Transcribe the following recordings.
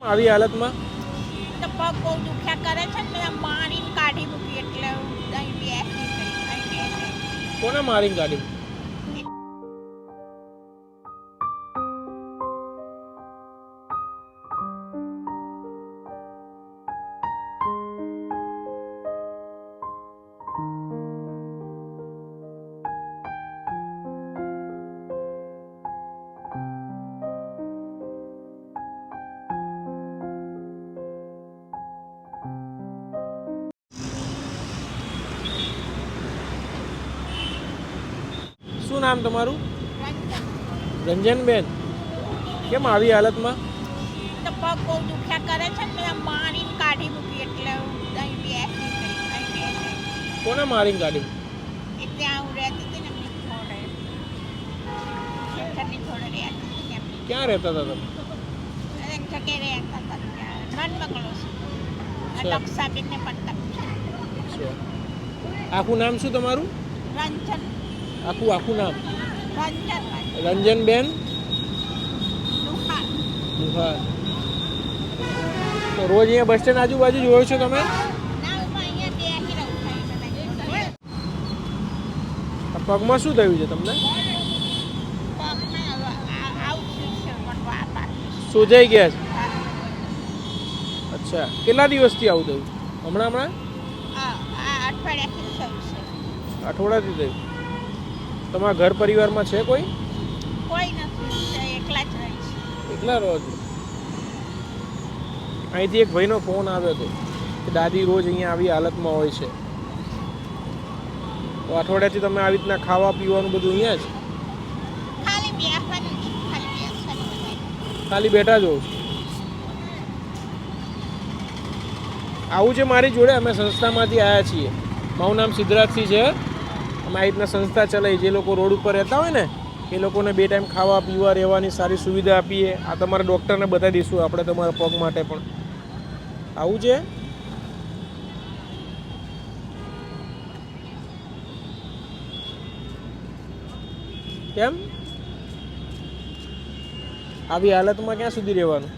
આવી હાલતમાં? તો પગ બહુ દુખ્યા કરે છે ને બધા મારીને કાઢી મૂકી એટલે અહીં બેસી ગઈ કોને મારીને કાઢી શું નામ તમારું? રંજનબેન. કેમ આવી હાલતમાં? પગ બહુ દુખ્યા કરે છે ને મારીને કાઢી મૂકી એટલે અહીં બેસી ગઈ કોને મારીને કાઢી એ ત્યાં હું રહેતી હતી ને એમની જોડે. રહેતી હતી ક્યાં રહેતા હતા તમે? એક જગ્યાએ રહેતા હતા ત્યાં મનમંગળો છે. લક્ષાબેનને પણ તક આખું નામ શું તમારું? રંજન. આખું આખું નામ? રંજન રંજનબેન? દુહાર તો રોજ અહીંયા બસ સ્ટેન્ડ આજુબાજુ જોયો છો તમે? પગમાં શું થયું છે તમને. સોજાઈ ગયા છે? અચ્છા. કેટલા દિવસથી આવું થયું? હમણાં હમણાં? અઠવાડિયાથી થયું? તમારા ઘર પરિવારમાં છે કોઈ? કોઈ નથી એકલા જ રહી છે. એકલા રહો છો? અહીંથી એક ભાઈનો ફોન આવ્યો હતો કે દાદી રોજ અહીંયા આવી હાલતમાં હોય છે. તો અઠવાડિયાથી તમે આવી રીતના ખાવા પીવાનું બધું અહીંયા જ? ખાલી બેઠા જો આવું છે મારી જોડે? અમે સંસ્થામાંથી આવ્યા છીએ. મારું નામ સિદ્ધરાજસિંહ છે. અમે આ રીતના સંસ્થા ચલાવી જે લોકો રોડ ઉપર રહેતા હોય ને, એ લોકોને બે ટાઈમ ખાવા, પીવા, રહેવાની સારી સુવિધા આપીએ. આ તમારા ડૉક્ટરને બતાવી દઈશું, આપણે તમારા પગ માટે પણ. આવું છે? કેમ? આવી હાલતમાં ક્યાં સુધી રહેવાનું?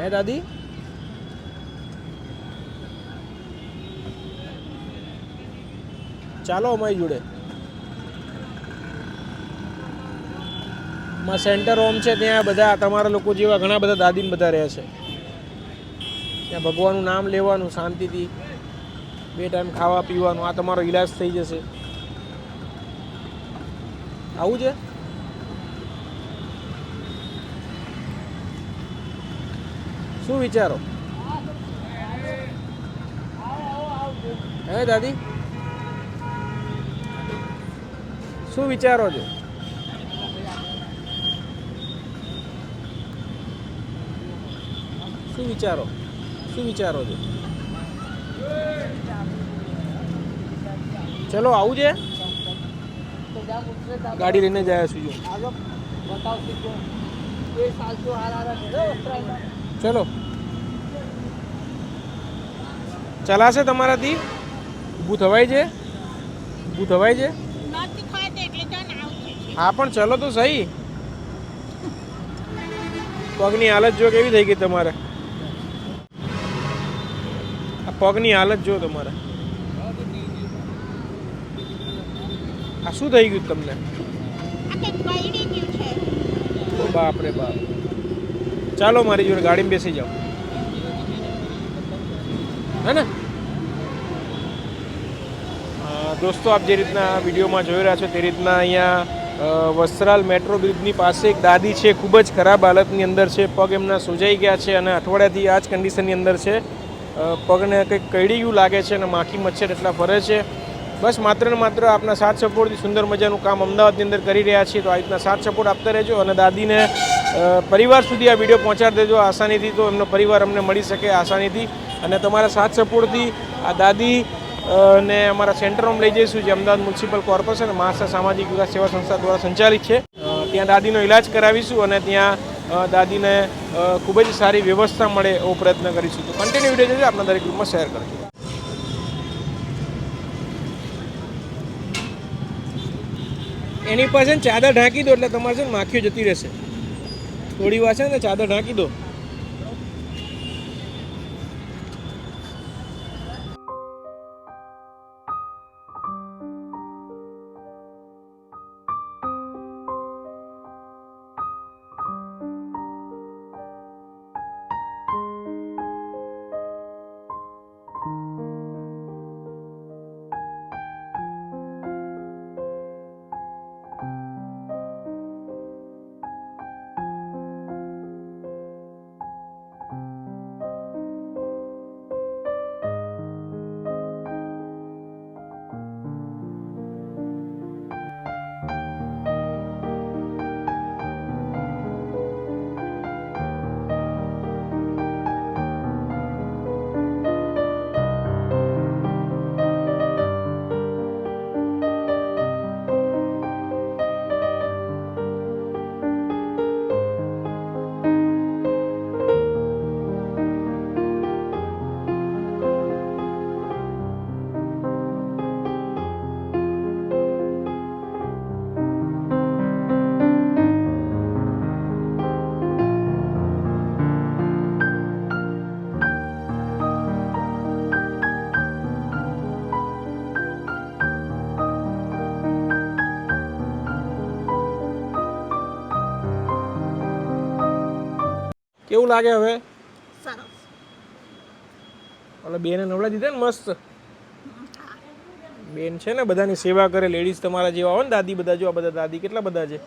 હે દાદી? ચાલો અમારી જોડે. માં સેન્ટર હોમ છે, ત્યાં બધા તમારા લોકો જેવા ઘણા બધા દાદીને બધા રહે છે. ત્યાં ભગવાનનું નામ લેવાનું, શાંતિથી. બે ટાઈમ ખાવા પીવાનું, આ તમારો ઈલાજ થઈ જશે. આવું છે? શું વિચારો? હે દાદી? શું વિચારો છો? શું વિચારો? શું વિચારો છો? ચલો આવું છે? ગાડી લઈને જાય છું ચલો. ચલાશે તમારાથી? ઊભું થવાય છે? ઊભું થવાય છે નથી ખાતે એટલે જો ને આવું થયું છે હા, પણ ચલો તો સહી. પગની હાલત જો કેવી થઈ ગઈ તમારે? આ પગની હાલત જો તમારે. આ શું થઈ ગયું તમને? બાપ રે બાપ. ચાલો મારી જોડે ગાડીમાં બેસી જાઓ. હે ને? દોસ્તો, આપ જે રીતના વિડીયોમાં જોઈ રહ્યા છો તે રીતના અહીંયા વસ્ત્રાલ મેટ્રો બ્રિજની પાસે એક દાદી છે, ખૂબ જ ખરાબ હાલતની અંદર છે, પગ એમના સુજાઈ ગયા છે અને અઠવાડિયાથી આ જ કન્ડિશનની અંદર છે. પગને કંઈક કઈડી ગયું લાગે છે અને માખી મચ્છર એટલા ફરે છે. બસ માત્ર ને માત્ર આપના સાથ સપોર્ટથી સુંદર મજાનું કામ અમદાવાદની અંદર કરી રહ્યા છીએ, તો આ રીતના સાથ સપોર્ટ આપતા રહેજો અને દાદીને પરિવાર સુધી આ વીડિયો પહોંચાડી દેજો. આસાનીથી તો એમનો પરિવાર અમને મળી શકે આસાનીથી. અને તમારા સાથ સપોર્ટથી આ દાદી ને અમારા સેન્ટર સેન્ટરમાં લઈ જઈશું જે અમદાવાદ મ્યુનિસિપલ કોર્પોરેશન અને મહારાષ્ટ્ર સામાજિક વિકાસ સેવા સંસ્થા દ્વારા સંચાલિત છે. ત્યાં દાદીનો ઇલાજ કરાવીશું અને ત્યાં દાદીને ખૂબ જ સારી વ્યવસ્થા મળે એવો પ્રયત્ન કરીશું. તો કન્ટિન્યુ વીડિયો જોજો આપણા દરેક ગ્રુપમાં શેર કરજો. એની પાસે ચાદર ઢાંકી દો એટલે તમારે છે ને માખીઓ જતી રહેશે. થોડી વાર છે ને ચાદર ઢાંકી દો. કેવું લાગે હવે? ઓલા બેને નવડા દીધા ને મસ્ત? બેન છે ને બધાની સેવા કરે લેડીઝ તમારા જેવા હોય ને દાદી બધા જો આ બધા દાદી કેટલા બધા છે?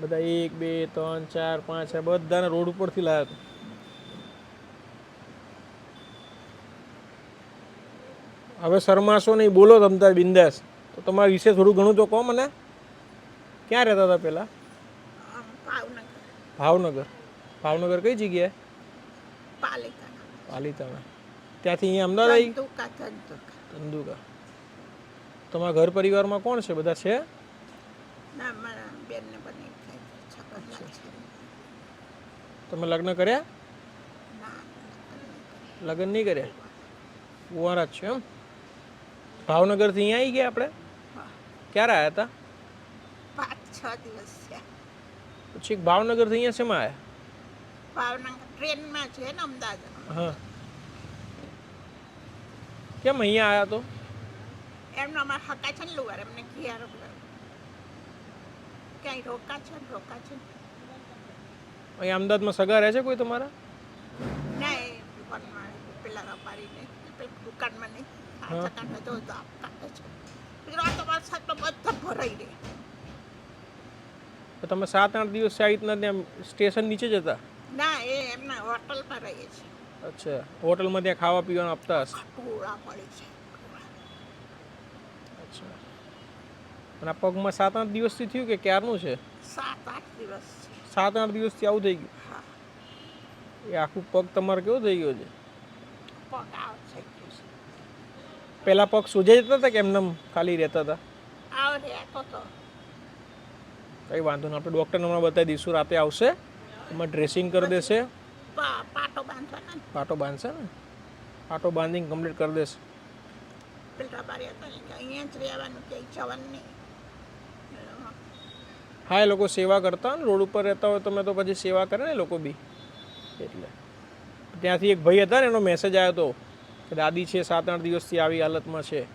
બધા એક બે ત્રણ ચાર પાંચ આ બધાને રોડ ઉપરથી લાવ્યા હતા. હવે શરમાશો નહીં બોલો તમતાર બિંદાસ. તો તમારા વિશે થોડું ઘણું તો કહો મને. ક્યાં રહેતા હતા પહેલાં? ભાવનગર. ભાવનગર કઈ જગ્યાએ? પાલિતાણા. પાલિતાણા. ત્યાંથી અહીંયા અમદાવાદ આવી? ધંધુકા ધંધુકા ધંધુકા તમારા ઘર પરિવારમાં કોણ છે? બધા છે? ના મારા બેનને બને થાય છકર. છે તમે લગ્ન કર્યા? લગ્ન નહીં કર્યા? કુંવારા જ છે એમ? ભાવનગરથી અહીંયા આવી ગયા આપણે? ક્યારે આવ્યા હતા? પાંચ છ દિવસ પછી ભાવનગરથી અહીંયા શેમાં આવ્યા ભાવનગર ટ્રેનમાં છે ને અમદાવાદ. હા. કેમ અહીંયા આવ્યા તો? એમનો અમાર હકા છે ને લુવાર એમને ઘિયાર ક્યાંય રોકા છે ને રોકા છે. અહીંયા અમદાવાદમાં સગા રહે છે કોઈ તમારા? ના એ દુકાનમાં પેલા વેપારીને દુકાનમાં નહીં. આ ચકાને તો દાબ છે. આ તમારા બધા ભરાઈ રહે. તો તમે સાત આઠ દિવસ રીતના ત્યાં સ્ટેશન નીચે જ હતા? ના એ એમના હોટલમાં રહીએ છીએ અચ્છા હોટલમાં ત્યાં ખાવા પીવાનું આપતા હશે? ટોળા પડે છે. અચ્છા. અને આ પગમાં સાત આઠ દિવસથી થયું કે ક્યારનું છે? સાત આઠ દિવસ સાત આઠ દિવસથી આવું થઈ ગયું? હા. એ આખું પગ તમારે કેવો થઈ ગયો છે? પગ આવ થઈ ગયો છે. પહેલા પગ સોજાઈ જતા હતા કે એમને એમ ખાલી રહેતા હતા? આવ રહેતો તો. કંઈ વાંધો નહીં આપણે ડૉક્ટરને હમણાં બતાવી દઈશું રાતે આવશે. એમાં ડ્રેસિંગ કરી દેશે. પાટો બાંધવાનો. પાટો બાંધશે ને? પાટો બાંધીને કમ્પ્લીટ કરી દેશે. હા એ લોકો સેવા કરતા હોય ને રોડ ઉપર રહેતા હોય તમે તો પછી સેવા કરે ને લોકો બી. એટલે. ત્યાંથી એક ભાઈ હતા ને એનો મેસેજ આવ્યો હતો કે દાદી છે સાત આઠ દિવસથી આવી હાલતમાં છે.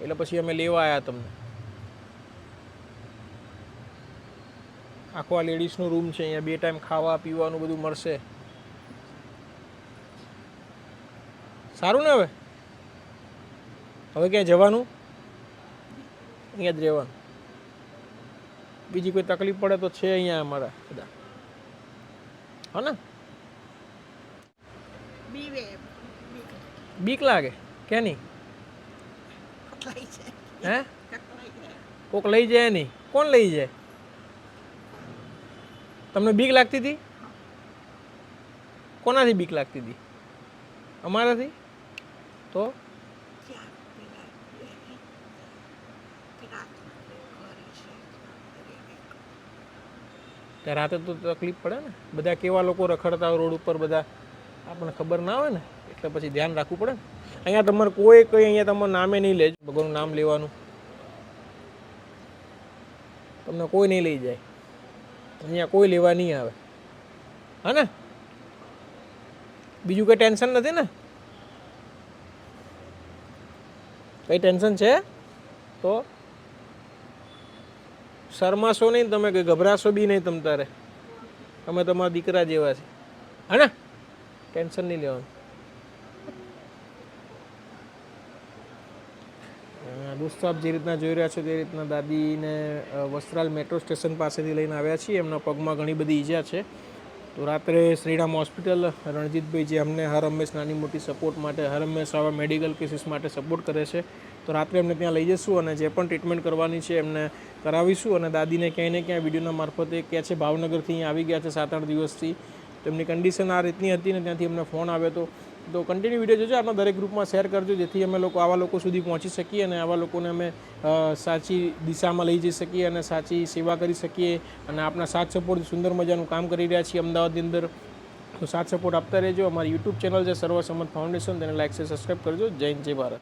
એટલે પછી અમે લેવા આવ્યા તમને. આખો આ લેડીઝનો રૂમ છે અહીંયા બે ટાઈમ ખાવા પીવાનું બધું મળશે. સારું ને હવે? હવે ક્યાં જવાનું? અહીંયા જ રહેવાનું. બીજી કોઈ તકલીફ પડે તો છે અહીંયા અમારા બધા. હા ને? બીક બીક લાગે? કે નહીં હે? કોક લઈ જાય. નહીં કોણ લઈ જાય? તમને બીક લાગતી હતી? કોનાથી બીક લાગતી હતી? અમારાથી? તો? રાતે તો તકલીફ પડે ને. બધા કેવા લોકો રખડતા રોડ ઉપર બધા, આપણને ખબર ના હોય ને. એટલે પછી ધ્યાન રાખવું પડે ને. અહીંયા તમારે કોઈ કંઈ અહીંયા તમારું નામે નહીં લેજો. ભગવાનનું નામ લેવાનું. તમને કોઈ નહીં લઈ જાય. અહીંયા કોઈ લેવા નહીં આવે. હા ને? બીજું કંઈ ટેન્શન નથી ને? કંઈ ટેન્શન છે? તો શરમાશો નહીં તમે કે ગભરાશો બી નહીં તમ તારે. તમે તમારા દીકરા જેવા છે હા ને? ટેન્શન નહીં લેવાનું. દોસ્તો, આપ જે રીતના જોઈ રહ્યા છો તે રીતના દાદીને વસ્ત્રાલ મેટ્રો સ્ટેશન પાસેથી લઈને આવ્યા છીએ. એમના પગમાં ઘણી બધી ઈજા છે. તો રાત્રે શ્રીરામ હોસ્પિટલ, રણજીતભાઈ જે અમને હર હંમેશ નાની મોટી સપોર્ટ માટે, હર હંમેશ આવા મેડિકલ કેસીસ માટે સપોર્ટ કરે છે. તો રાત્રે એમને ત્યાં લઈ જઈશું અને જે પણ ટ્રીટમેન્ટ કરવાની છે એમને કરાવીશું. અને દાદીને ક્યાંય ને ક્યાંય વિડીયોના મારફતે કહે છે, ભાવનગરથી અહીંયા આવી ગયા છે સાત આઠ દિવસથી. તો એમની કન્ડિશન આ રીતની હતી ને ત્યાંથી અમને ફોન આવ્યો હતો તો કન્ટિન્યુ વીડિયો જોજો આપણા દરેક ગ્રુપમાં શેર કરજો, જેથી અમે લોકો આવા લોકો સુધી પહોંચી શકીએ અને આવા લોકોને અમે સાચી દિશામાં લઈ જઈ શકીએ અને સાચી સેવા કરી શકીએ અને આપણા સાથ સપોર્ટ સુંદર મજાનું કામ કરી રહ્યા છીએ અમદાવાદની અંદર. તો સાથ સપોર્ટ આપતા રહેજો. અમારી યુટ્યુબ ચેનલ છે, સર્વસંમત ફાઉન્ડેશન તેને લાઇક છે સબસ્ક્રાઈબ કરજો. જય જય ભારત.